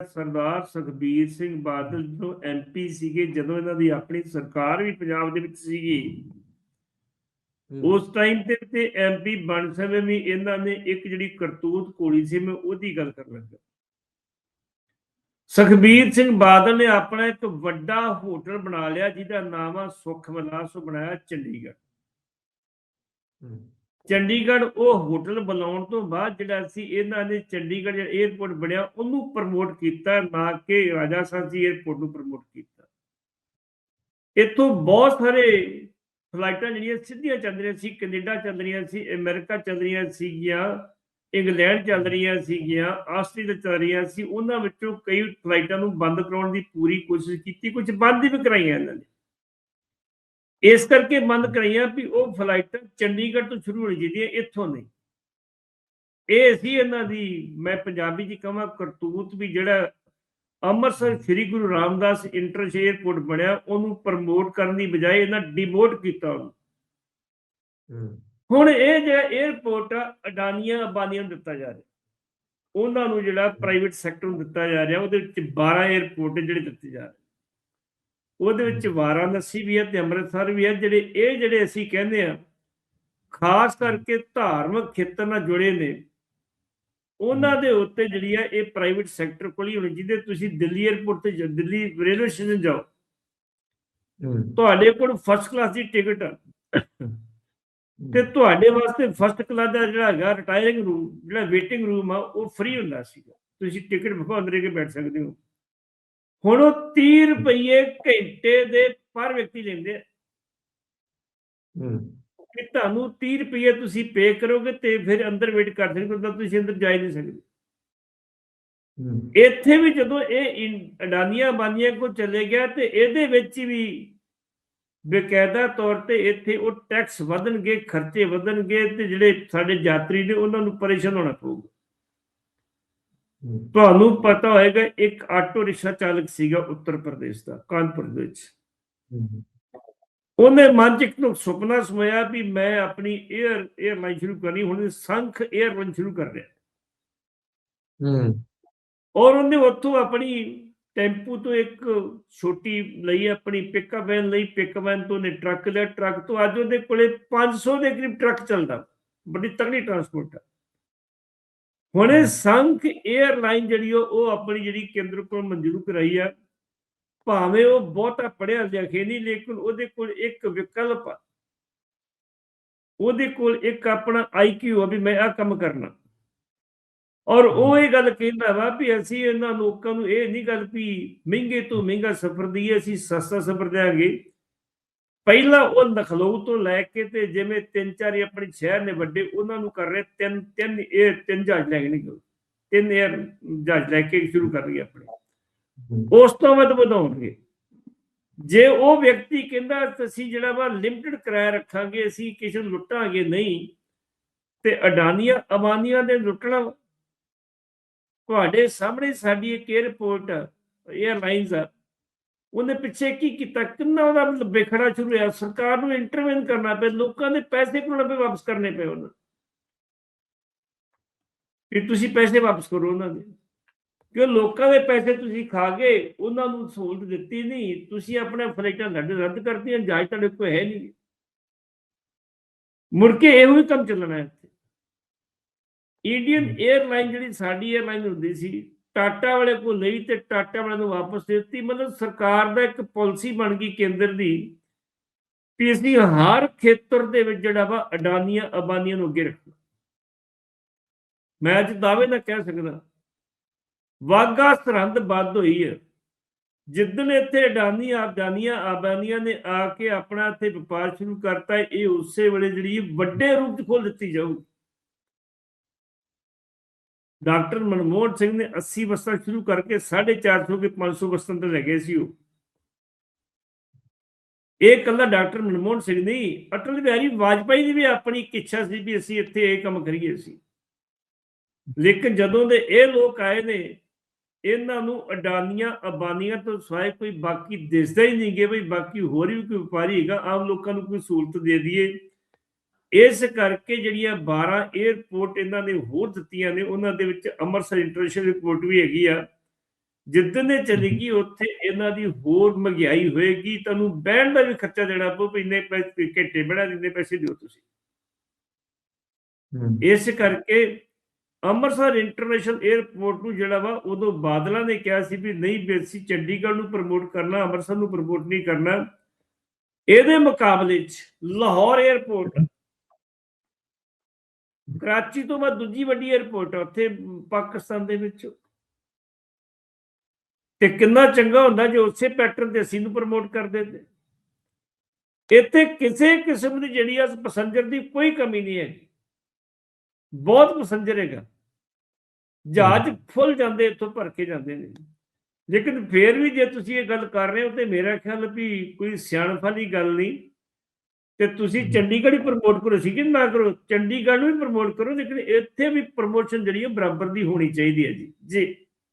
ਸਰਦਾਰ ਸੁਖਬੀਰ ਸਿੰਘ ਬਾਦਲ ਜੋ ਐਮਪੀ ਸੀਗੇ ਜਦੋਂ ਇਹਨਾਂ ਦੀ ਆਪਣੀ ਸਰਕਾਰ ਵੀ ਪੰਜਾਬ ਦੇ ਵਿੱਚ ਸੀਗੀ ਉਸ ਟਾਈਮ ਤੇ ਤੇ ਐਮਪੀ ਬਣ ਸਮੇਂ ਵੀ ਇਹਨਾਂ ਨੇ ਇੱਕ ਜਿਹੜੀ ਕਰਤੂਤ ਕੋਲੀ ਸੀ ਮੈਂ ਉਹਦੀ ਗੱਲ ਕਰਨ ਲੱਗਾ। ਸੁਖਬੀਰ ਸਿੰਘ ਬਾਦਲ ਨੇ ਆਪਣਾ ਇੱਕ ਵੱਡਾ ਹੋਟਲ ਬਣਾ ਲਿਆ ਜਿਹਦਾ ਨਾਮ ਆ ਸੁਖ ਵਿਲਾਸ ਉਹ ਬਣਾਇਆ ਚੰਡੀਗੜ੍ਹ। ਚੰਡੀਗੜ੍ਹ ਉਹ ਹੋਟਲ ਬਣਾਉਣ ਤੋਂ ਬਾਅਦ ਜਿਹੜਾ ਸੀ ਇਹਨਾਂ ਨੇ ਚੰਡੀਗੜ੍ਹ ਜਿਹੜਾ 에ਅਰਪੋਰਟ ਬਣਿਆ, ਉਹਨੂੰ ਪ੍ਰਮੋਟ ਕੀਤਾ, ਨਾ ਕਿ ਰਾਜਾ ਸਾਂਸੀ 에ਅਰਪੋਰਟ ਨੂੰ ਪ੍ਰਮੋਟ ਕੀਤਾ। ਇੱਥੋਂ ਬਹੁਤ ਸਾਰੇ ਫਲਾਈਟਾਂ ਜਿਹੜੀਆਂ ਸਿੱਧੀਆਂ ਚੱਲ ਰਹੀਆਂ ਸੀ, ਕੈਨੇਡਾ ਚੱਲ ਰਹੀਆਂ ਸੀ, ਅਮਰੀਕਾ ਚੱਲ ਰਹੀਆਂ ਸੀਗੀਆਂ, ਇੰਗਲੈਂਡ ਚੱਲ ਰਹੀਆਂ ਸੀਗੀਆਂ, ਆਸਟ੍ਰੇਲੀਆ ਚੱਲ ਰਹੀਆਂ ਸੀ, ਉਹਨਾਂ ਵਿੱਚੋਂ ਕਈ ਫਲਾਈਟਾਂ ਨੂੰ ਬੰਦ ਕਰਾਉਣ ਦੀ ਪੂਰੀ ਕੋਸ਼ਿਸ਼ ਕੀਤੀ ਕੁਝ ਬੰਦ ਵੀ ਕਰਾਈਆਂ ਇਹਨਾਂ ਨੇ। ਇਸ ਕਰਕੇ ਬੰਦ ਕਰਾਈਆਂ ਵੀ ਉਹ ਫਲਾਈਟਾਂ ਚੰਡੀਗੜ੍ਹ ਤੋਂ ਸ਼ੁਰੂ ਹੋਣੀ ਜਿਹੜੀਆਂ ਇੱਥੋਂ ਨਹੀਂ। ਇਹ ਸੀ ਇਹਨਾਂ ਦੀ ਮੈਂ ਪੰਜਾਬੀ ਚ ਕਹਾਂ ਕਰਤੂਤ ਵੀ ਜਿਹੜਾ ਅੰਮ੍ਰਿਤਸਰ ਸ੍ਰੀ ਗੁਰੂ ਰਾਮਦਾਸ ਇੰਟਰਨੈਸ਼ਨਲ 에ਅਰਪੋਰਟ ਬਣਿਆ ਉਹਨੂੰ ਪ੍ਰਮੋਟ ਕਰਨ ਦੀ ਬਜਾਏ ਇਹਨਾਂ ਡਿਮੋਟ ਕੀਤਾ ਉਹਨੂੰ। ਹੁਣ ਇਹ ਜਿਹੜਾ 에ਅਰਪੋਰਟ ਅਡਾਨੀਆਂ ਅਬਾਨੀਆਂ ਨੂੰ ਦਿੱਤਾ ਜਾ ਰਿਹਾ। ਉਹਨਾਂ ਨੂੰ ਜਿਹੜਾ ਪ੍ਰਾਈਵੇਟ ਸੈਕਟਰ ਨੂੰ ਦਿੱਤਾ ਜਾ ਰਿਹਾ ਉਹਦੇ ਵਿੱਚ 12 에ਅਰਪੋਰਟ ਜਿਹੜੇ ਦਿੱਤੇ ਜਾ ਰਹੇ। ਉਹਦੇ ਵਿੱਚ ਵਾਰਾਣਸੀ ਵੀ ਹੈ ਤੇ ਅੰਮ੍ਰਿਤਸਰ ਵੀ ਹੈ ਜਿਹੜੇ ਇਹ ਜਿਹੜੇ ਅਸੀਂ ਕਹਿੰਦੇ ਆ ਖਾਸ ਕਰਕੇ ਧਾਰਮਿਕ ਖੇਤਰ ਨਾਲ ਜੁੜੇ ਨੇ ਉਹਨਾਂ ਦੇ ਉੱਤੇ ਜਿਹੜੀ ਆ ਇਹ ਪ੍ਰਾਈਵੇਟ ਸੈਕਟਰ ਕੋਲ ਹੀ ਹੋਣੀ ਜਿਹਦੇ ਤੁਸੀਂ ਦਿੱਲੀ 에ਅਰਪੋਰਟ ਤੇ ਦਿੱਲੀ ਰੇਲਵੇ ਸਟੇਸ਼ਨ ਜਾਓ ਤੁਹਾਡੇ ਕੋਲ ਫਸਟ ਕਲਾਸ ਦੀ ਟਿਕਟ ਆ। ਤੇ ਤੁਹਾਡੇ ਵਾਸਤੇ ਫਸਟ ਕਲਾਸ ਦਾ ਜਿਹੜਾ ਹੈਗਾ ਰਿਟਾਇਰਿੰਗ ਰੂਮ ਜਿਹੜਾ ਵੇਟਿੰਗ ਰੂਮ ਆ ਉਹ ਫ੍ਰੀ ਹੁੰਦਾ ਸੀਗਾ। ਤੁਸੀਂ ਟਿਕਟ ਵਿਖਾ ਅੰਦਰ ਕੇ ਬੈਠ ਸਕਦੇ ਹੋ। ਹੁਣ ਉਹ 30 ਰੁਪਏ ਘੰਟੇ ਦੇ ਪਰ ਵਿਅਕਤੀ ਲੈਂਦੇ ਆ। ਕਿ ਤੁਹਾਨੂੰ 30 ਰੁਪਏ ਤੁਸੀਂ ਪੇ ਕਰੋਗੇ ਤੇ ਫਿਰ ਅੰਦਰ ਵੇਟ ਕਰ ਸਕਦੇ ਹੋ ਤਾਂ ਤੁਸੀਂ ਅੰਦਰ ਜਾ ਹੀ ਨਹੀਂ ਸਕਦੇ। ਇੱਥੇ ਵੀ ਜਦੋਂ ਇਹ ਅਡਾਨੀਆਂ ਬਾਨੀਆਂ ਕੋ ਚਲੇ ਗਿਆ ਤੇ ਇਹਦੇ ਵਿੱਚ ਵੀ ਬਕਾਇਦਾ ਤੌਰ ਤੇ ਇੱਥੇ ਉਹ ਟੈਕਸ ਵਧਣਗੇ ਖਰਚੇ ਵਧਣਗੇ ਤੇ ਜਿਹੜੇ ਸਾਡੇ ਯਾਤਰੀ ਨੇ ਉਹਨਾਂ ਨੂੰ ਪਰੇਸ਼ਾਨ ਹੋਣਾ ਪਊਗਾ। ਤੁਹਾਨੂੰ ਪਤਾ ਹੋਏਗਾ ਇੱਕ ਆਟੋ ਰਿਕਸ਼ਾ ਚਾਲਕ ਸੀਗਾ ਉੱਤਰ ਪ੍ਰਦੇਸ਼ ਦਾ ਕਾਨਪੁਰ ਵਿੱਚ। ਉਹਨੇ ਮਨ ਚ ਇੱਕ ਸੁਪਨਾ ਸਮੋਇਆ ਵੀ ਮੈਂ ਆਪਣੀ 에ਅਰ 에ਅਰਲਾਈਨ ਸ਼ੁਰੂ ਕਰਨੀ ਹੁਣ ਸੰਖ 에ਅਰਲਾਈਨ ਸ਼ੁਰੂ ਕਰ ਰਿਹਾ। ਔਰ ਉਹਨੇ ਉੱਥੋਂ ਆਪਣੀ ਟੈਂਪੂ ਤੋਂ ਇੱਕ ਛੋਟੀ ਲਈ ਆਪਣੀ ਪਿਕਅਪ ਵੈਨ ਲਈ ਪਿਕਅਪ ਵੈਨ ਤੋਂ ਨੇ ਟਰੱਕ ਲਿਆ। ਟਰੱਕ ਤੋਂ ਅੱਜ ਉਹਦੇ ਕੋਲੇ 500 ਦੇ ਕਰੀਬ ਟਰੱਕ ਚੱਲਦਾ। ਬੜੀ ਤਕੜੀ ਟਰਾਂਸਪੋਰਟ ਹੈ ਹੁਣ ਇਹ ਸੰਖ 에ਅਰਲਾਈਨ ਜਿਹੜੀ ਉਹ ਆਪਣੀ ਜਿਹੜੀ ਕੇਂਦਰ ਕੋਲ ਮਨਜ਼ੂਰ ਕਰਾਈ ਆ ਭਾਵੇਂ ਉਹ ਬਹੁਤਾ ਪੜਿਆ ਲਿਖਿਆ ਨਹੀਂ ਲੇਕਿਨ ਉਹਦੇ ਕੋਲ ਇੱਕ ਵਿਕਲਪ ਉਹਦੇ ਕੋਲ ਇੱਕ ਆਪਣਾ ਆਈਕਿਊ ਆ ਵੀ ਮੈਂ ਆ ਕੰਮ ਕਰਨਾ। ਔਰ ਉਹ ਇਹ ਗੱਲ ਕਹਿੰਦਾ ਵਾ ਵੀ ਅਸੀਂ ਇਹਨਾਂ ਲੋਕਾਂ ਨੂੰ ਇਹ ਨਹੀਂ ਗੱਲ ਵੀ ਮਹਿੰਗੇ ਤੋਂ ਮਹਿੰਗਾ ਸਫ਼ਰ ਦਈਏ ਅਸੀਂ ਸਸਤਾ ਸਫ਼ਰ ਦੇਾਂਗੇ ਪਹਿਲਾ ਉਹ ਨਖਲੋ ਤੋਂ ਲੈ ਕੇ ਤੇ ਜਿਵੇਂ ਤਿੰਨ ਚਾਰ ਹੀ ਆਪਣੇ ਸ਼ਹਿਰ ਨੇ ਵੱਡੇ, ਉਹਨਾਂ ਨੂੰ ਕਰ ਰਹੇ ਤਿੰਨ ਤਿੰਨ ਇਹ ਤਿੰਨ ਜਹਾਜ਼ ਲੈ ਕੇ ਨਿਕਲ। ਤਿੰਨ ਇਹ ਜਹਾਜ਼ ਲੈ ਕੇ ਸ਼ੁਰੂ ਕਰ ਰਹੀ ਆਪਣੇ। ਉਸ ਤੋਂ ਵੱਧ ਵਧਾਉਣਗੇ। ਜੇ ਉਹ ਵਿਅਕਤੀ ਕਹਿੰਦਾ ਅਸੀਂ ਜਿਹੜਾ ਵਾ ਲਿਮਟਿਡ ਕਿਰਾਇਆ ਰੱਖਾਂਗੇ, ਅਸੀਂ ਕਿਸੇ ਨੂੰ ਲੁੱਟਾਂਗੇ ਨਹੀਂ, ਤੇ ਅਡਾਨੀਆਂ ਅਵਾਨੀਆਂ ਦੇ ਲੁੱਟਣਾ ਤੁਹਾਡੇ ਸਾਹਮਣੇ ਸਾਡੀ ਇੱਕ 에어ਪੋਰਟ 에ਅਰਲਾਈਨਸ ਆ। ਉਹਨੇ ਪਿੱਛੇ ਕੀ ਕੀਤਾ? ਕਿੰਨਾ ਉਹਦਾ ਬੇਖੜਾ ਸ਼ੁਰੂ ਹੋਇਆ ਸਰਕਾਰ ਨੂੰ ਇੰਟਰਵੈਨ ਕਰਨਾ ਪਿਆ ਲੋਕਾਂ ਦੇ ਪੈਸੇ ਕੋਲ ਪੇ ਵਾਪਸ ਕਰਨੇ ਪਏ ਉਹਨਾਂ। ਕਿ ਤੁਸੀਂ ਪੈਸੇ ਵਾਪਸ ਕਰੋ ਉਹਨਾਂ ਦੇ। ਕਿ ਲੋਕਾਂ ਦੇ ਪੈਸੇ ਤੁਸੀਂ ਖਾ ਗਏ ਉਹਨਾਂ ਨੂੰ ਸਹੂਲਤ ਦਿੱਤੀ ਨਹੀਂ। ਤੁਸੀਂ ਆਪਣੇ ਫਲਾਈਟਾਂ ਰੱਦ ਰੱਦ ਕਰਤੀਆਂ ਜਹਾਜ਼ ਤੁਹਾਡੇ ਕੋਲ ਹੈ ਨਹੀਂ। ਮੁੜ ਕੇ ਇਹੋ ਹੀ ਕੰਮ ਚੱਲਣਾ ਹੈ ਇੰਡੀਅਨ 에ਅਰਲਾਈਨ ਜਿਹੜੀ ਸਾਡੀ 에ਅਰਲਾਈਨ ਹੁੰਦੀ ਸੀ ਟਾਟਾ ਵਾਲੇ ਕੋਲ ਲਈ ਤੇ ਟਾਟਾ ਵਾਲਿਆਂ ਨੂੰ ਵਾਪਸ ਦੇ ਦਿੱਤੀ। ਮਤਲਬ ਸਰਕਾਰ ਦਾ ਇੱਕ ਪਾਲਿਸੀ ਬਣ ਗਈ ਕੇਂਦਰ ਦੀ ਵੀ ਅਸੀਂ ਹਰ ਖੇਤਰ ਦੇ ਵਿੱਚ ਜਿਹੜਾ ਵਾ ਅਡਾਨੀਆਂ ਅਬਾਨੀਆਂ ਨੂੰ ਅੱਗੇ ਰੱਖਣਾ। ਮੈਂ ਅੱਜ ਦਾਅਵੇ ਨਾਲ ਕਹਿ ਸਕਦਾ। ਵਾਗਾ ਸਰਹੰਦ ਬੰਦ ਹੋਈ ਹੈ। ਜਿੱਦਣ ਇੱਥੇ ਅਡਾਨੀ ਆਬਾਨੀਆਂ ਆਬਾਨੀਆਂ ਨੇ ਆ ਕੇ ਆਪਣਾ ਇੱਥੇ ਵਪਾਰ ਸ਼ੁਰੂ ਕਰਤਾ, ਇਹ ਉਸੇ ਵੇਲੇ ਜਿਹੜੀ ਵੱਡੇ ਰੂਪ ਚ ਖੋਲ ਦਿੱਤੀ ਜਾਊ ਡਾਕਟਰ ਮਨਮੋਹਨ ਸਿੰਘ ਨੇ 80 ਬੱਸਾਂ ਸ਼ੁਰੂ ਕਰਕੇ 450 ਕੇ 500 ਬੱਸਾਂ ਤੇ ਲੈ ਗਏ ਸੀ ਉਹ। ਇਹ ਕੱਲਾ ਡਾਕਟਰ ਮਨਮੋਹਨ ਸਿੰਘ ਨਹੀਂ, ਅਟਲ ਬਿਹਾਰੀ ਵਾਜਪਾਈ ਦੀ ਵੀ ਆਪਣੀ ਇੱਛਾ ਸੀ ਵੀ ਅਸੀਂ ਇੱਥੇ ਇਹ ਕੰਮ ਕਰੀਏ ਸੀ ਲੇਕਿਨ ਜਦੋਂ ਦੇ ਇਹ ਲੋਕ ਆਏ ਨੇ, ਇਹਨਾਂ ਨੂੰ ਅਡਾਨੀਆਂ, ਅਬਾਨੀਆਂ ਤੋਂ ਸਿਵਾਏ ਕੋਈ ਬਾਕੀ ਦਿਸਦਾ ਹੀ ਨਹੀਂ ਕਿ ਬਈ ਬਾਕੀ ਹੋਰ ਵੀ ਕੋਈ ਵਪਾਰੀ ਹੈਗਾ, ਆਮ ਲੋਕਾਂ ਨੂੰ ਕੋਈ ਸਹੂਲਤ ਦੇ ਦਈਏ। ਇਸ ਕਰਕੇ ਜਿਹੜੀਆਂ ਆ 12 에ਅਰਪੋਰਟ ਇਹਨਾਂ ਨੇ ਹੋਰ ਦਿੱਤੀਆਂ ਨੇ ਉਹਨਾਂ ਦੇ ਵਿੱਚ ਅੰਮ੍ਰਿਤਸਰ ਇੰਟਰਨੈਸ਼ਨਲ ਏਅਰਪੋਰਟ ਵੀ ਹੈਗੀ ਆ। ਜਿੱਦਣ ਇਹ ਚਲੇਗੀ ਉੱਥੇ ਇਹਨਾਂ ਦੀ ਹੋਰ ਮਹਿੰਗਾਈ ਹੋਏਗੀ ਤੁਹਾਨੂੰ ਬਹਿਣ ਦਾ ਵੀ ਖਰਚਾ ਦੇਣਾ ਪਊ ਇੰਨੇ ਪੈਸੇ ਘੰਟੇ ਬਣਾ ਦਿੰਦੇ ਪੈਸੇ ਦਿਓ ਤੁਸੀਂ। ਇਸ ਕਰਕੇ ਅੰਮ੍ਰਿਤਸਰ ਇੰਟਰਨੈਸ਼ਨਲ 에ਅਰਪੋਰਟ ਨੂੰ ਜਿਹੜਾ ਵਾ ਉਦੋਂ ਬਾਦਲਾਂ ਨੇ ਕਿਹਾ ਸੀ ਵੀ ਨਹੀਂ ਬੇਸੀ ਚੰਡੀਗੜ੍ਹ ਨੂੰ ਪ੍ਰਮੋਟ ਕਰਨਾ ਅੰਮ੍ਰਿਤਸਰ ਨੂੰ ਪ੍ਰਮੋਟ ਨਹੀਂ ਕਰਨਾ। ਇਹਦੇ ਮੁਕਾਬਲੇ 'ਚ ਲਾਹੌਰ 에ਅਰਪੋਰਟ ਕਰਾਚੀ ਤੋਂ ਬਾਅਦ ਦੂਜੀ ਵੱਡੀ 에ਅਰਪੋਰਟ ਹੈ ਉੱਥੇ ਪਾਕਿਸਤਾਨ ਦੇ ਵਿੱਚ। ਤੇ ਕਿੰਨਾ ਚੰਗਾ ਹੁੰਦਾ ਜੇ ਉਸੇ ਪੈਟਰਨ ਤੇ ਅਸੀਂ ਨੂੰ ਪ੍ਰਮੋਟ ਕਰਦੇ ਤੇ ਇੱਥੇ ਕਿਸੇ ਕਿਸਮ ਦੀ ਜਿਹੜੀ ਆ ਪੈਸੰਜਰ ਦੀ ਕੋਈ ਕਮੀ ਨਹੀਂ ਹੈਗੀ। ਬਹੁਤ ਪੈਸੰਜਰ ਹੈਗਾ। ਜਹਾਜ਼ ਫੁੱਲ ਜਾਂਦੇ ਇੱਥੋਂ ਭਰ ਕੇ ਜਾਂਦੇ ਨੇ। ਲੇਕਿਨ ਫੇਰ ਵੀ ਜੇ ਤੁਸੀਂ ਇਹ ਗੱਲ ਕਰ ਰਹੇ ਹੋ ਤੇ ਮੇਰਾ ਖਿਆਲ ਵੀ ਕੋਈ ਸਿਆਣਪ ਵਾਲੀ ਗੱਲ ਨਹੀਂ। ਤੇ ਤੁਸੀਂ ਚੰਡੀਗੜ੍ਹ ਹੀ ਪ੍ਰਮੋਟ ਕਰੋ ਸੀ ਕਿ ਨਾ ਕਰੋ? ਚੰਡੀਗੜ੍ਹ ਨੂੰ ਵੀ ਪ੍ਰਮੋਟ ਕਰੋ ਲੇਕਿਨ ਇੱਥੇ ਵੀ ਪ੍ਰਮੋਸ਼ਨ ਜਿਹੜੀ ਹੈ ਬਰਾਬਰ ਦੀ ਹੋਣੀ ਚਾਹੀਦੀ ਹੈ ਜੀ। ਜੀ।